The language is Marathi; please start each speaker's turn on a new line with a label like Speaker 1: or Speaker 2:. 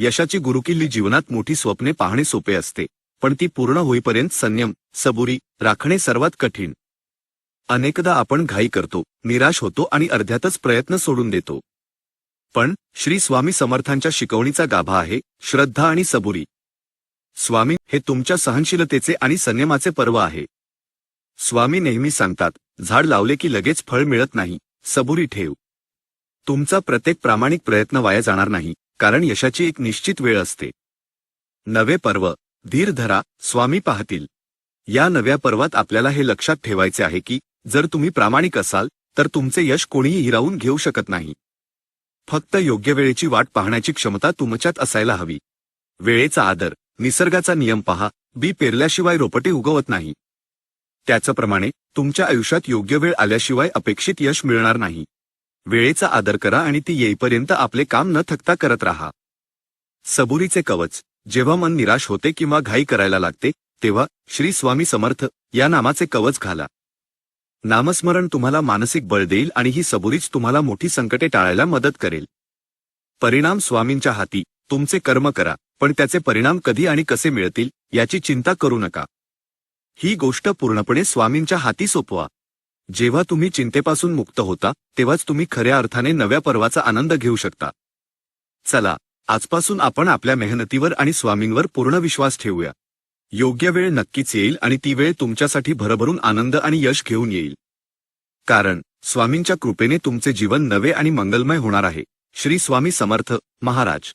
Speaker 1: यशाची गुरुकिल्ली जीवनात मोठी स्वप्ने पाहणे सोपे असते. पण ती पूर्ण होईपर्यंत संयम सबुरी राखणे सर्वात कठीण. अनेकदा आपण घाई करतो निराश होतो आणि अर्ध्यातच प्रयत्न सोडून देतो. पण श्री स्वामी समर्थांच्या शिकवणीचा गाभा आहे श्रद्धा आणि सबुरी. स्वामी हे तुमच्या सहनशीलतेचे आणि संयमाचे पर्व आहे. स्वामी नेहमी सांगतात झाड लावले की लगेच फळ मिळत नाही सबुरी ठेव. तुमचा प्रत्येक प्रामाणिक प्रयत्न वाया जाणार नाही. कारण यशाची एक निश्चित वेळ असते. नवे पर्व धीर धरा स्वामी पाहतील. या नव्या पर्वात आपल्याला हे लक्षात ठेवायचे आहे की जर तुम्ही प्रामाणिक असाल तर तुमचे यश कोणीही हिरावून घेऊ शकत नाही. फक्त योग्य वेळेची वाट पाहण्याची क्षमता तुमच्यात असायला हवी. वेळेचा आदर निसर्गाचा नियम पहा बी पेरल्याशिवाय रोपटे उगवत नाही. त्याचप्रमाणे तुमच्या आयुष्यात योग्य वेळ आल्याशिवाय अपेक्षित यश मिळणार नाही. वेळेचा आदर करा आणि ती येईपर्यंत आपले काम न थकता करत राहा. सबुरीचे कवच. जेव्हा मन निराश होते किंवा घाई करायला लागते तेव्हा श्री स्वामी समर्थ या नामाचे कवच घाला. नामस्मरण तुम्हाला मानसिक बळ देईल आणि ही सबुरीच तुम्हाला मोठी संकटे टाळायला मदत करेल. परिणाम स्वामींच्या हाती. तुमचे कर्म करा पण त्याचे परिणाम कधी आणि कसे मिळतील याची चिंता करू नका. ही गोष्ट पूर्णपणे स्वामींच्या हाती सोपवा. जेव्हा तुम्ही चिंतेपासून मुक्त होता तेव्हाच तुम्ही खऱ्या अर्थाने नव्या पर्वाचा आनंद घेऊ शकता. चला आजपासून आपण आपल्या मेहनतीवर आणि स्वामींवर पूर्ण विश्वास ठेवूया. योग्य वेळ नक्कीच येईल आणि ती वेळ तुमच्यासाठी भरभरून आनंद आणि यश घेऊन येईल. कारण स्वामींच्या कृपेने तुमचे जीवन नवे आणि मंगलमय होणार आहे. श्री स्वामी समर्थ महाराज.